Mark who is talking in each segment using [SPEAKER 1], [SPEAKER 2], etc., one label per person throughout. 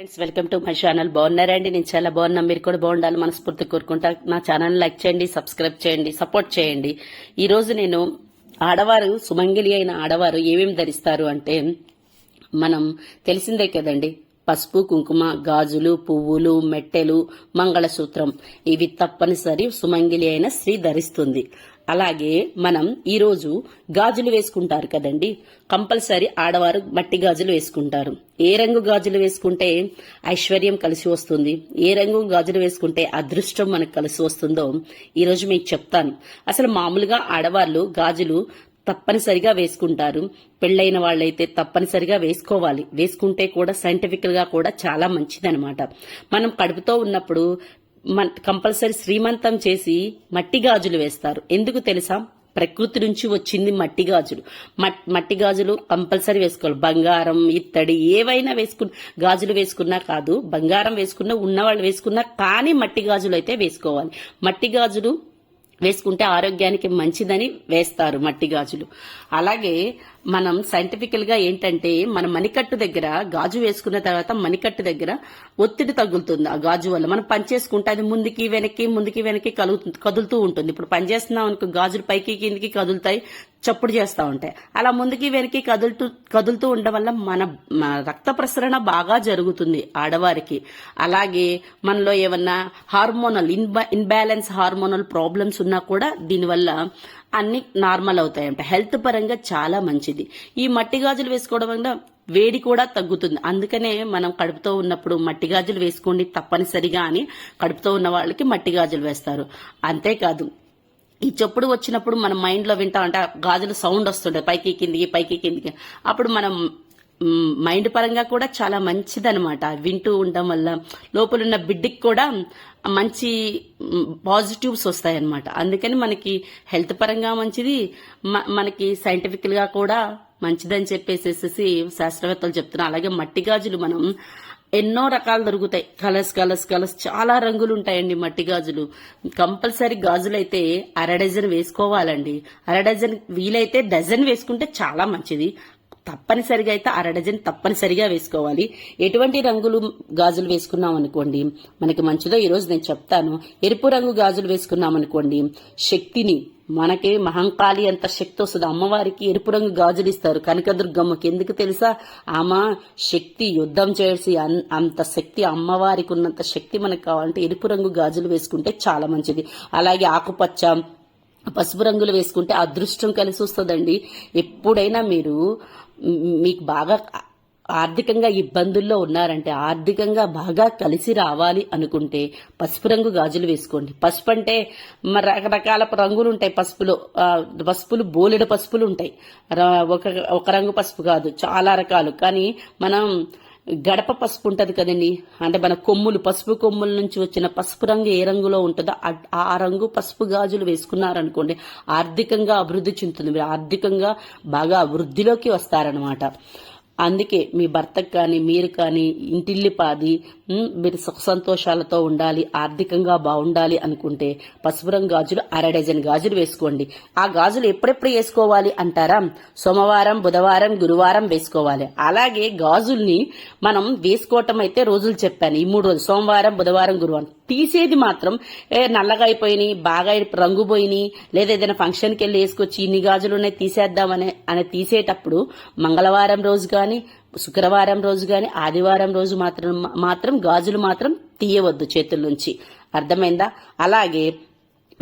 [SPEAKER 1] Friends welcome to my channel బాగున్నారా అండి? నేను చాలా బాగున్నా మీరు కూడా బాగుండాలి మనస్ఫూర్తి కోరుకుంటా. నా ఛానల్ లైక్ చేయండి సబ్స్క్రైబ్ చేయండి సపోర్ట్ చేయండి. ఈరోజు నేను ఆడవారు సుమంగిలి అయిన ఆడవారు ఏమేమి ధరిస్తారు అంటే మనం తెలిసిందే కదండి పసుపు కుంకుమ గాజులు పువ్వులు మెట్టెలు మంగళసూత్రం. ఇవి తప్పనిసరి సుమంగిలి అయిన స్త్రీ ధరిస్తుంది. అలాగే మనం ఈరోజు గాజులు వేసుకుంటారు కదండి. కంపల్సరీ ఆడవారు మట్టి గాజులు వేసుకుంటారు. ఏ రంగు గాజులు వేసుకుంటే ఐశ్వర్యం కలిసి వస్తుంది? ఏ రంగు గాజులు వేసుకుంటే అదృష్టం మనకు కలిసి వస్తుందో ఈరోజు మీకు చెప్తాను. అసలు మామూలుగా ఆడవాళ్ళు గాజులు తప్పనిసరిగా వేసుకుంటారు. పెళ్ళైన వాళ్ళైతే తప్పనిసరిగా వేసుకోవాలి. వేసుకుంటే కూడా సైంటిఫిక్గా కూడా చాలా మంచిదనమాట మనం కడుపుతో ఉన్నప్పుడు కంపల్సరీ శ్రీమంతం చేసి మట్టి గాజులు వేస్తారు. ఎందుకు తెలుసా? ప్రకృతి నుంచి వచ్చింది మట్టి గాజులు. మట్టి గాజులు కంపల్సరీ వేసుకోవాలి. బంగారం ఇత్తడి ఏవైనా వేసుకున్న గాజులు వేసుకున్నా కాదు బంగారం వేసుకున్నా ఉన్నవాళ్ళు వేసుకున్నా కానీ మట్టి గాజులు అయితే వేసుకోవాలి. మట్టి గాజులు వేసుకుంటే ఆరోగ్యానికి మంచిదని వేస్తారు మట్టి గాజులు. అలాగే మనం సైంటిఫికల్గా ఏంటంటే మన మణికట్టు దగ్గర గాజు వేసుకున్న తర్వాత మణికట్టు దగ్గర ఒత్తిడి తగులుతుంది ఆ గాజు వల్ల. మనం పని చేసుకుంటే అది ముందుకి వెనక్కి ముందుకి వెనక్కి కలుగుతు కదులుతూ ఉంటుంది. ఇప్పుడు పనిచేస్తున్నాం అనుకో గాజులు పైకి కిందికి కదులుతాయి. చప్పుడు చేస్తూ ఉంటాయి. అలా ముందుకి వెనక్కి కదులుతూ కదులుతూ ఉండడం వల్ల మన రక్త ప్రసరణ బాగా జరుగుతుంది ఆడవారికి. అలాగే మనలో ఏమన్నా హార్మోనల్ ఇన్బా ఇన్బ్యాలెన్స్ హార్మోనల్ ప్రాబ్లమ్స్ ఉన్నా కూడా దీనివల్ల అన్ని నార్మల్ అవుతాయంట. హెల్త్ పరంగా చాలా మంచిది. ఈ మట్టి గాజులు వేసుకోవడం వల్ల వేడి కూడా తగ్గుతుంది. అందుకనే మనం కడుపుతో ఉన్నప్పుడు మట్టి గాజులు వేసుకోండి తప్పనిసరిగా అని కడుపుతో ఉన్న వాళ్ళకి మట్టి గాజులు వేస్తారు. అంతేకాదు ఈ చెప్పుడు వచ్చినప్పుడు మన మైండ్లో వింటా. అంటే గాజులు సౌండ్ వస్తుండే పైకి కిందికి పైకి కిందికి. అప్పుడు మనం మైండ్ పరంగా కూడా చాలా మంచిదనమాట వింటూ ఉండడం వల్ల లోపలున్న బిడ్డకి కూడా మంచి పాజిటివ్స్ వస్తాయన్నమాట. అందుకని మనకి హెల్త్ పరంగా మంచిది. మ- మనకి సైంటిఫిక్గా కూడా మంచిదని చెప్పేసేసి శాస్త్రవేత్తలు చెప్తున్నారు. అలాగే మట్టి గాజులు మనం ఎన్నో రకాలు దొరుకుతాయి. కలర్స్ కలర్స్ కలర్స్ చాలా రంగులు ఉంటాయండి మట్టి గాజులు. కంపల్సరీ గాజులు అయితే అర డజన్ వేసుకోవాలండి. అర డజన్ వీలైతే డజన్ వేసుకుంటే చాలా మంచిది. తప్పనిసరిగా అయితే అర డజన్ తప్పనిసరిగా వేసుకోవాలి. ఎటువంటి రంగులు గాజులు వేసుకున్నాం అనుకోండి మనకి మంచిదో ఈరోజు నేను చెప్తాను. ఎరుపు రంగు గాజులు వేసుకున్నాం అనుకోండి శక్తిని మనకి మహంకాళి అంత శక్తి వస్తుంది అమ్మవారికి ఎరుపు రంగు గాజులు ఇస్తారు కనకదుర్గమ్మకి ఎందుకు తెలుసా? ఆమె శక్తి యుద్ధం చేసి అన్- అంత శక్తి అమ్మవారికి ఉన్నంత శక్తి మనకు కావాలంటే ఎరుపు రంగు గాజులు వేసుకుంటే చాలా మంచిది. అలాగే ఆకుపచ్చ పసుపు రంగులు వేసుకుంటే అదృష్టం కలిసి వస్తుందండి ఎప్పుడైనా మీరు మీకు బాగా ఆర్థికంగా ఇబ్బందుల్లో ఉన్నారంటే ఆర్థికంగా బాగా కలిసి రావాలి అనుకుంటే పసుపు రంగు గాజులు వేసుకోండి. పసుపు అంటే రకరకాల రంగులు ఉంటాయి పసుపులో పసుపులు బోలెడు పసుపులు ఉంటాయి. ఒక ఒక రంగు పసుపు కాదు చాలా రకాలు. కానీ మనం గడప పసుపు ఉంటుంది కదండి. అంటే మన కొమ్ములు పసుపు కొమ్ముల నుంచి వచ్చిన పసుపు రంగు ఏ రంగులో ఉంటుందో ఆ- ఆ రంగు పసుపు గాజులు వేసుకున్నారనుకోండి ఆర్థికంగా అభివృద్ధి చెందుతుంది. మీరు ఆర్థికంగా బాగా అభివృద్ధిలోకి వస్తారనమాట అందుకే మీ భర్తకు కానీ మీరు కానీ ఇంటిల్లిపాది పాది మీరు సుఖ సంతోషాలతో ఉండాలి ఆర్థికంగా బాగుండాలి అనుకుంటే పసుపు రంగు గాజులు అర డజన్ గాజులు వేసుకోండి. ఆ గాజులు ఎప్పుడెప్పుడు వేసుకోవాలి అంటారా? సోమవారం బుధవారం గురువారం వేసుకోవాలి. అలాగే గాజుల్ని మనం వేసుకోవటం అయితే రోజులు చెప్పాను. ఈ మూడు రోజులు సోమవారం బుధవారం గురువారం తీసేది మాత్రం ఏ నల్లగా అయిపోయినాయి బాగా రంగు పోయినాయి లేదా ఏదైనా ఫంక్షన్కి వెళ్ళి వేసుకొచ్చి ఇన్ని గాజులు ఉన్నాయి తీసేద్దామని అని తీసేటప్పుడు మంగళవారం రోజు కానీ శుక్రవారం రోజు కానీ ఆదివారం రోజు మాత్రం మాత్రం గాజులు మాత్రం తీయవద్దు చేతుల నుంచి. అర్థమైందా? అలాగే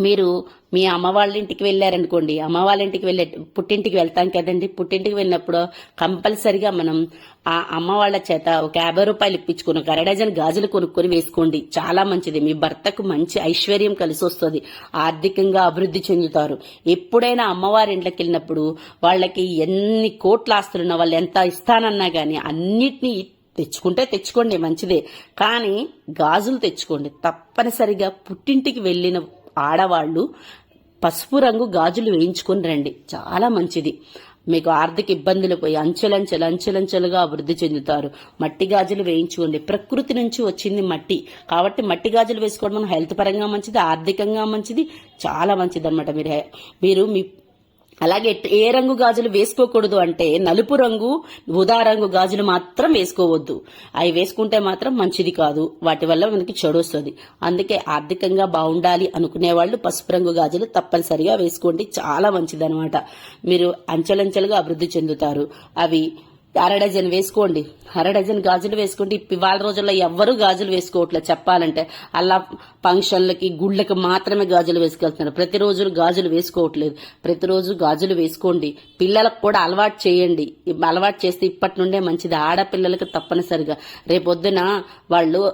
[SPEAKER 1] మీరు మీ అమ్మ వాళ్ళ ఇంటికి వెళ్ళారనుకోండి అమ్మ వాళ్ళ ఇంటికి వెళ్ళే పుట్టింటికి వెళ్తాం కదండి. పుట్టింటికి వెళ్ళినప్పుడు కంపల్సరిగా మనం ఆ అమ్మ వాళ్ళ చేత ఒక యాభై రూపాయలు ఇప్పించుకుని ఒక డజన్ గాజులు కొనుక్కొని వేసుకోండి. చాలా మంచిది. మీ భర్తకు మంచి ఐశ్వర్యం కలిసి వస్తుంది. ఆర్థికంగా అభివృద్ధి చెందుతారు. ఎప్పుడైనా అమ్మవారి ఇంట్లోకి వెళ్ళినప్పుడు వాళ్ళకి ఎన్ని కోట్ల ఆస్తులున్నా వాళ్ళు ఎంత ఇస్తానన్నా కానీ అన్నిటినీ తెచ్చుకుంటే తెచ్చుకోండి మంచిదే. కానీ గాజులు తెచ్చుకోండి. తప్పనిసరిగా పుట్టింటికి వెళ్ళిన ఆడవాళ్ళు పసుపు రంగు గాజులు వేయించుకుని రండి. చాలా మంచిది. మీకు ఆర్థిక ఇబ్బందులు పోయి అంచెలంచెలు అంచెలంచెలుగా అభివృద్ధి చెందుతారు. మట్టి గాజులు వేయించుకోండి. ప్రకృతి నుంచి వచ్చింది మట్టి. కాబట్టి మట్టి గాజులు వేసుకోవడం మన హెల్త్ పరంగా మంచిది ఆర్థికంగా మంచిది చాలా మంచిది అనమాట మీరు మీరు మీ అలాగే ఏ రంగు గాజులు వేసుకోకూడదు అంటే నలుపు రంగు ఊదా రంగు గాజులు మాత్రం వేసుకోవద్దు. అవి వేసుకుంటే మాత్రం మంచిది కాదు. వాటి వల్ల మనకి చెడు వస్తుంది. అందుకే ఆర్థికంగా బాగుండాలి అనుకునే వాళ్ళు పసుపు రంగు గాజులు తప్పనిసరిగా వేసుకోండి. చాలా మంచిది మీరు అంచెలంచెలుగా అభివృద్ధి చెందుతారు. అవి అర డజన్ వేసుకోండి. అర డజన్ గాజులు వేసుకోండి ఇవాళ రోజుల్లో ఎవ్వరూ గాజులు వేసుకోవట్లేదు చెప్పాలంటే. అలా ఫంక్షన్లకి గుళ్ళకి మాత్రమే గాజులు వేసుకెళ్తున్నారు. ప్రతిరోజు గాజులు వేసుకోవట్లేదు. ప్రతిరోజు గాజులు వేసుకోండి. పిల్లలకు కూడా అలవాటు చేయండి. అలవాటు చేస్తే ఇప్పటి నుండే మంచిది. ఆడపిల్లలకి తప్పనిసరిగా. రేపొద్దున వాళ్ళు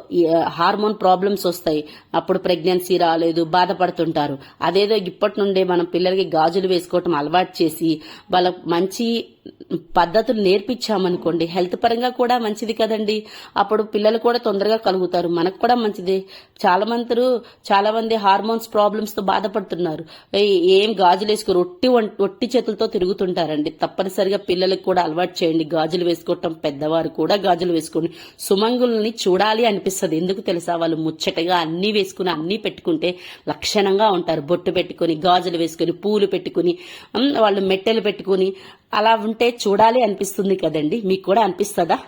[SPEAKER 1] హార్మోన్ ప్రాబ్లమ్స్ వస్తాయి. అప్పుడు ప్రెగ్నెన్సీ రాలేదు బాధపడుతుంటారు. అదేదో ఇప్పటి నుండే మనం పిల్లలకి గాజులు వేసుకోవటం అలవాటు చేసి వాళ్ళ మంచి పద్ధతులు నేర్పించామనుకోండి హెల్త్ పరంగా కూడా మంచిది కదండి. అప్పుడు పిల్లలు కూడా తొందరగా కలుగుతారు. మనకు కూడా మంచిది. చాలా మంది చాలా మంది హార్మోన్స్ ప్రాబ్లమ్స్తో బాధపడుతున్నారు. ఏం గాజులు వేసుకుని ఒట్టి వం- ఒట్టి చేతులతో తిరుగుతుంటారండి. తప్పనిసరిగా పిల్లలకు కూడా అలవాటు చేయండి. గాజులు వేసుకోవటం పెద్దవారు కూడా గాజులు వేసుకోండి సుమంగుల్ని చూడాలి అనిపిస్తుంది. ఎందుకు తెలుసా? వాళ్ళు ముచ్చటగా అన్ని వేసుకుని అన్ని పెట్టుకుంటే లక్షణంగా ఉంటారు. బొట్టు పెట్టుకుని గాజులు వేసుకుని పూలు పెట్టుకుని వాళ్ళు మెట్టెలు పెట్టుకుని అలా ఉంటే చూడాలి అనిపిస్తుంది కదండి. మీకు కూడా అనిపిస్తుందా?